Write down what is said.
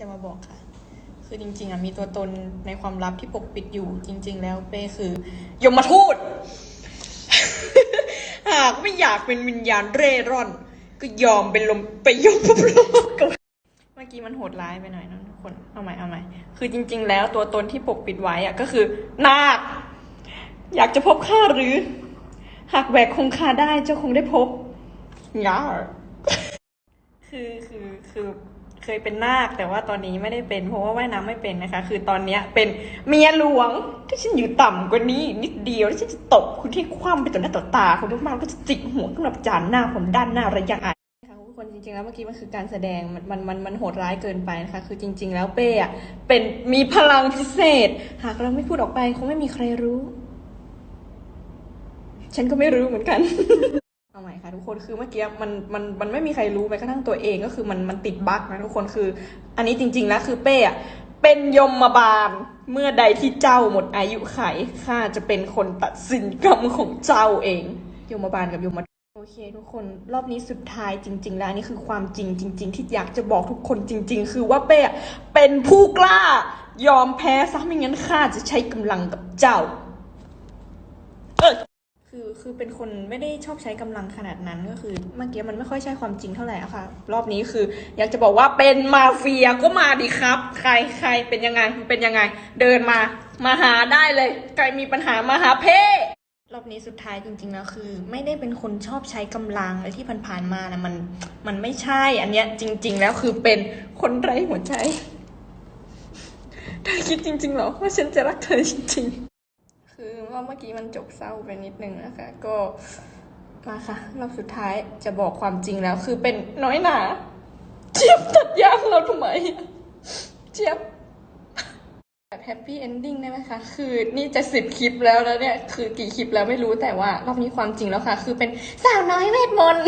จะมาบอกค่ะ คือจริง ๆอะมีตัวตนในความลับที่ปกปิดอยู่ จริง ๆ แล้วเป้คือยมทูต หากไม่อยากเป็นวิญญาณเร่ร่อน ก็ยอมเป็นลมไปยมพโลกกับเมื่อกี้มันโหดร้ายไปหน่อยนะทุกคนเอาใหม่เอาใหม่คือจริง ๆ แล้วตัวตนที่ปกปิดไว้อะก็คือนาคอยากจะพบข้าหรือ หากแหวกคงคาได้เจ้าคงได้พบยาคือคือคือ เคยเป็นนาคแต่ว่าตอนนี้ไม่ได้เป็น เพราะว่าว่ายน้ำไม่เป็นนะคะ คือตอนเนี้ยเป็นเมียหลวงถ้าฉันอยู่ต่ำกว่านี้นิดเดียวแล้วฉันจะตบคุณที่คว่ำไปต่อหน้าต่อตาคุณมากๆแล้วก็จะจิกหัวขึ้นมาประจานหน้าผมด้านหน้าระยะอายนะคะทุกคนจริงๆแล้วเมื่อกี้มันคือการแสดงมันมันมันมันโหดร้ายเกินไปนะคะ คือจริง ๆ แล้วเป้อะเป็นมีพลังพิเศษ หากเราไม่พูดออกไปคงไม่มีใครรู้ ฉันก็ไม่รู้เหมือนกัน กคนคือเมื่อกี้มันมันมันไม่มีใครรู้แม้กระทั่งตัวเองก็คือมันมันติดบั๊กนะทุกคนคือ อันนี้จริงๆแล้วคือเป้อะเป็นยมมาบาลเมื่อใดที่เจ้าหมดอายุไขข้าจะเป็นคนตัดสินกรรมของเจ้าเอง ยมบาลกับยมทูตโอเคทุกคนรอบนี้สุดท้ายจริง ๆ แล้วนี่คือความจริงจริง ๆ ที่อยากจะบอกทุกคนจริง ๆ คือว่าเป้อะเป็นผู้กล้ายอมแพ้ซะไม่งั้นข้าจะใช้กำลังกับเจ้า คือคือเป็นคนไม่ได้ชอบใช้กำลังขนาดนั้นก็คือ เมื่อกี้มันไม่ค่อยใช่ความจริงเท่าไหร่อะค่ะ รอบนี้คือ อยากจะบอกว่าเป็นมาเฟียก็มาดิครับ ใครใครเป็นยังไงเป็นยังไง เดินมามาหาได้เลย ใครมีปัญหามาหาเพ่รอบนี้สุดท้ายจริงๆแล้วคือ ไม่ได้เป็นคนชอบใช้กำลังอะไรที่ผ่านๆมานะมันมันไม่ใช่อันเนี้ยจริง ๆ แล้วคือเป็นคนไร้หัวใจเธอคิดจริงๆเหรอว่าฉันจะรักเธอจริงๆ คือว่าเมื่อกี้มันจบเศร้าไปนิดนึงนะคะ ก็มาค่ะรอบสุดท้ายจะบอกความจริงแล้ว คือเป็นน้อยหนาเจี๊ยบตัดยางเราทำไมเจี๊ยบแบบแฮปปี้เอนดิ้งได้ไหมคะ คือนี่จะสิบคลิปแล้วแล้วเนี่ย คือกี่คลิปแล้วไม่รู้แต่ว่ารอบนี้ความจริงแล้วค่ะ คือเป็นสาวน้อยเวทมนต์